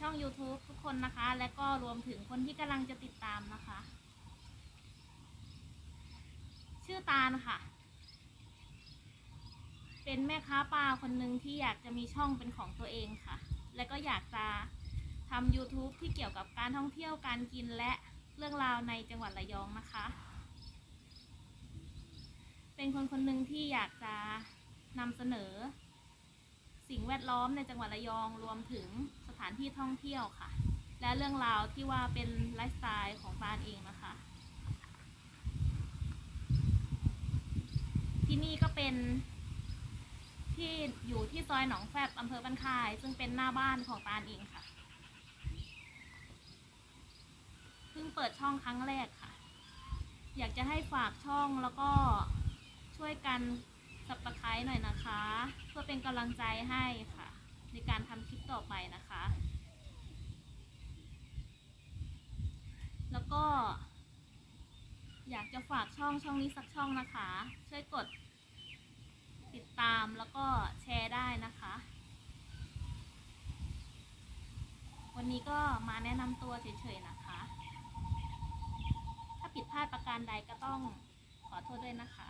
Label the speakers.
Speaker 1: ช่อง YouTube ทุกคนนะคะและก็รวมถึงคนที่กำลังจะติดตามนะคะชื่อตาลค่ะ เป็นแม่ค้าปลาคนหนึ่งที่อยากจะมีช่องเป็นของตัวเองค่ะ และก็อยากจะ ทำ YouTube ที่เกี่ยวกับการท่องเที่ยวการกินและเรื่องราวในจังหวัดระยองนะคะ เป็นคนคนหนึ่งที่อยากจะนำเสนอ สิ่งแวดล้อมในจังหวัดระยองรวมถึงสถานที่ท่องเที่ยวค่ะ และเรื่องราวที่ว่าเป็นไลฟ์สไตล์ของตาลเองนะคะ ที่นี่ก็เป็นที่อยู่ที่ซอยหนองแฟบอำเภอบ้านค่าย ซึ่งเป็นหน้าบ้านของตาลเองค่ะเพิ่งเปิดช่องครั้งแรกค่ะ อยากจะให้ฝากช่องแล้วก็ช่วยกันสับตะไคร้หน่อยนะคะ เพื่อเป็นกำลังใจให้ค่ะ ในการทำคลิปต่อไปนะคะ แล้วก็ อยากจะฝากช่องช่องนี้สักช่องนะคะ ช่วยกดติดตามแล้วก็แชร์ได้นะคะ วันนี้ก็มาแนะนำตัวเฉยๆนะคะ ผิดพลาดประการใดก็ต้องขอโทษด้วยนะคะ